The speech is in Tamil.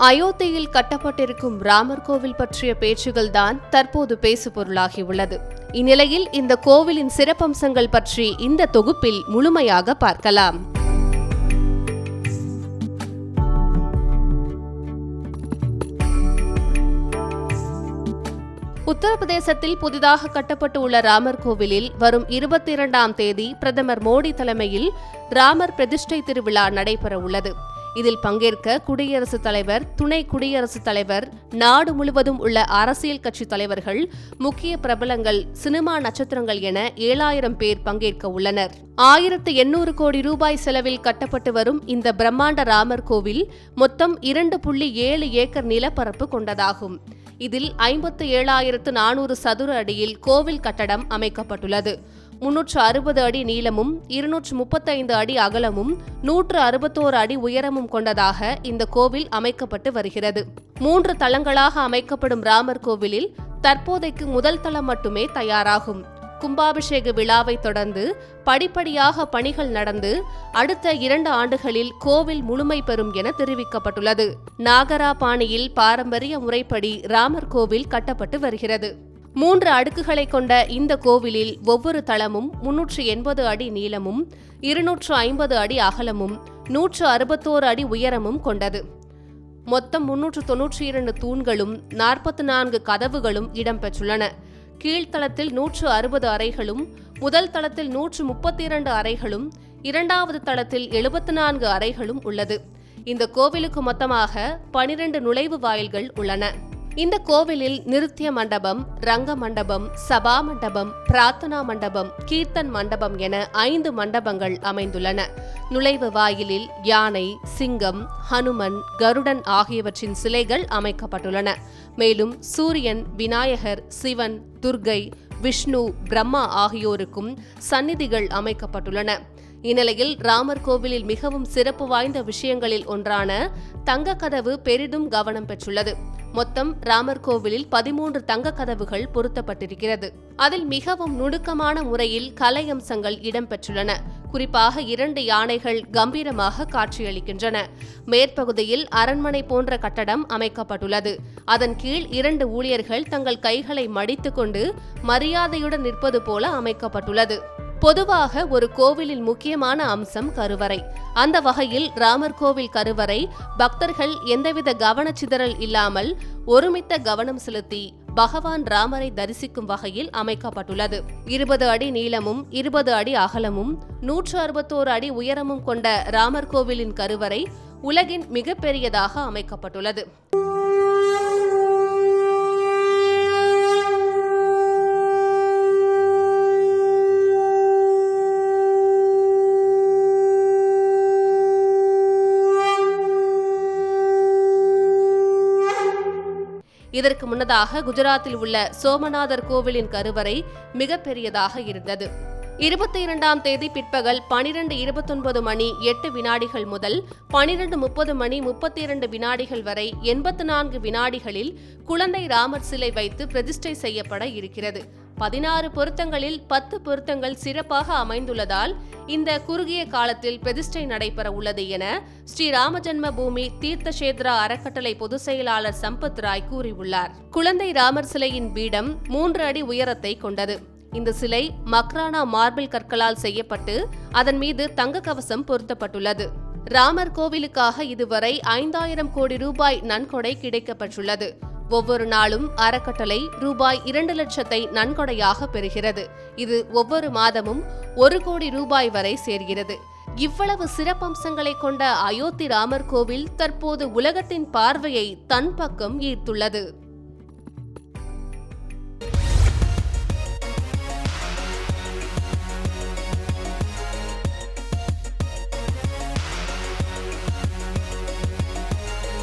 அயோத்தியில் கட்டப்பட்டிருக்கும் ராமர் கோவில் பற்றிய பேச்சுகள் தான் தற்போது பேசுபொருளாகியுள்ளது. இந்நிலையில் இந்த கோவிலின் சிறப்பம்சங்கள் பற்றி இந்த தொகுப்பில் முழுமையாக பார்க்கலாம். உத்தரப்பிரதேசத்தில் புதிதாக கட்டப்பட்டு உள்ள ராமர் கோவிலில் வரும் இருபத்தி இரண்டாம் தேதி பிரதமர் மோடி தலைமையில் ராமர் பிரதிஷ்டை திருவிழா நடைபெற உள்ளது இதில் பங்கேற்க குடியரசுத் தலைவர் துணை குடியரசுத் தலைவர் நாடு முழுவதும் உள்ள அரசியல் கட்சி தலைவர்கள் முக்கிய பிரபலங்கள் சினிமா நட்சத்திரங்கள் என ஏழாயிரம் பேர் பங்கேற்க உள்ளனர். ஆயிரத்து எண்ணூறு கோடி ரூபாய் செலவில் கட்டப்பட்டு வரும் இந்த பிரம்மாண்ட ராமர் கோவில் மொத்தம் இரண்டு புள்ளி ஏழு ஏக்கர் நிலப்பரப்பு கொண்டதாகும். இதில் ஐம்பத்து ஏழாயிரத்து நானூறு சதுர அடியில் கோவில் கட்டடம் அமைக்கப்பட்டுள்ளது. முன்னூற்று அறுபது அடி நீளமும் இருநூற்று முப்பத்தைந்து அடி அகலமும் நூற்று அறுபத்தோரு அடி உயரமும் கொண்டதாக இந்த கோவில் அமைக்கப்பட்டு வருகிறது. மூன்று தளங்களாக அமைக்கப்படும் ராமர் கோவிலில் தற்போதைக்கு முதல் தளம் மட்டுமே தயாராகும். கும்பாபிஷேக விழாவை தொடர்ந்து படிப்படியாக பணிகள் நடந்து அடுத்த இரண்டு ஆண்டுகளில் கோவில் முழுமை பெறும் என தெரிவிக்கப்பட்டுள்ளது. நாகரா பாணியில் பாரம்பரிய முறைப்படி ராமர் கோவில் கட்டப்பட்டு வருகிறது. மூன்று அடுக்குகளை கொண்ட இந்த கோவிலில் ஒவ்வொரு தளமும் முன்னூற்று எண்பது அடி நீளமும் இருநூற்று ஐம்பது அடி அகலமும் நூற்று அறுபத்தோரு அடி உயரமும் கொண்டது. மொத்தம் முன்னூற்று தொன்னூற்றி இரண்டு தூண்களும் நாற்பத்தி நான்கு கதவுகளும் இடம்பெற்றுள்ளன. கீழ்த்தளத்தில் நூற்று அறுபது அறைகளும் முதல் தளத்தில் நூற்று முப்பத்தி இரண்டு அறைகளும் இரண்டாவது தளத்தில் எழுபத்தி நான்கு அறைகளும் உள்ளது. இந்த கோவிலுக்கு மொத்தமாக பனிரெண்டு நுழைவு வாயில்கள் உள்ளன. இந்த கோவிலில் நிருத்திய மண்டபம் ரங்க மண்டபம் சபா மண்டபம் பிரார்த்தனா மண்டபம் கீர்த்தன் மண்டபம் என ஐந்து மண்டபங்கள் அமைந்துள்ளன. நுழைவு வாயிலில் யானை சிங்கம் ஹனுமன் கருடன் ஆகியவற்றின் சிலைகள் அமைக்கப்பட்டுள்ளன. மேலும் சூரியன் விநாயகர் சிவன் துர்கை விஷ்ணு பிரம்மா ஆகியோருக்கும் சந்நிதிகள் அமைக்கப்பட்டுள்ளன. இந்நிலையில் ராமர் கோவிலில் மிகவும் சிறப்பு வாய்ந்த விஷயங்களில் ஒன்றான தங்க கதவு பெரிதும் கவனம் பெற்றுள்ளது. மொத்தம் ராமர் கோவிலில் பதிமூன்று தங்க கதவுகள் பொருத்தப்பட்டிருக்கிறது. அதில் மிகவும் நுணுக்கமான முறையில் கலை அம்சங்கள் இடம்பெற்றுள்ளன. குறிப்பாக இரண்டு யானைகள் கம்பீரமாக காட்சியளிக்கின்றன. மேற்பகுதியில் அரண்மனை போன்ற கட்டடம் அமைக்கப்பட்டுள்ளது. அதன் கீழ் இரண்டு ஊழியர்கள் தங்கள் கைகளை மடித்துக்கொண்டு மரியாதையுடன் நிற்பது போல அமைக்கப்பட்டுள்ளது. பொதுவாக ஒரு கோவிலின் முக்கியமான அம்சம் கருவறை. அந்த வகையில் ராமர் கோவில் கருவறை பக்தர்கள் எந்தவித கவனச்சிதறல் இல்லாமல் ஒருமித்த கவனம் செலுத்தி பகவான் ராமரை தரிசிக்கும் வகையில் அமைக்கப்பட்டுள்ளது. இருபது அடி நீளமும் இருபது அடி அகலமும் நூற்று அறுபத்தோரு அடி உயரமும் கொண்ட ராமர் கோவிலின் கருவறை உலகின் மிகப்பெரியதாக அமைக்கப்பட்டுள்ளது. இதற்கு முன்னதாக குஜராத்தில் உள்ள சோமநாதர் கோவிலின் கருவறை மிகப்பெரியதாக இருந்தது. இருபத்தி இரண்டாம் தேதி பிற்பகல் பனிரெண்டு இருபத்தொன்பது மணி எட்டு வினாடிகள் முதல் பனிரெண்டு முப்பது மணி முப்பத்தி இரண்டு வினாடிகள் வரை எண்பத்து நான்கு வினாடிகளில் குழந்தை ராமர் சிலை வைத்து பிரதிஷ்டை செய்யப்பட இருக்கிறது. பதினாறு பொருத்தங்களில் பத்து பொருத்தங்கள் சிறப்பாக அமைந்துள்ளதால் இந்த குறுகிய காலத்தில் பிரதிஷ்டை நடைபெற உள்ளது என ஸ்ரீ ராமஜன்ம பூமி தீர்த்தஷேத்ரா அறக்கட்டளை பொதுச் செயலாளர் சம்பத் ராய் கூறியுள்ளார். குழந்தை ராமர் சிலையின் பீடம் மூன்று அடி உயரத்தை கொண்டது. இந்த சிலை மக்ரானா மார்பிள் கற்களால் செய்யப்பட்டு அதன் மீது தங்க கவசம் பொருத்தப்பட்டுள்ளது. ராமர் கோவிலுக்காக இதுவரை ஐந்தாயிரம் கோடி ரூபாய் நன்கொடை கிடைக்கப்பட்டுள்ளது ஒவ்வொரு நாளும் அறக்கட்டளை ரூபாய் இரண்டு லட்சத்தை நன்கொடையாக பெறுகிறது. இது ஒவ்வொரு மாதமும் ஒரு கோடி ரூபாய் வரை சேர்கிறது. இவ்வளவு சிறப்பம்சங்களை கொண்ட அயோத்தி ராமர் கோவில் தற்போது உலகத்தின் பார்வையை தன் பக்கம் ஈர்த்துள்ளது.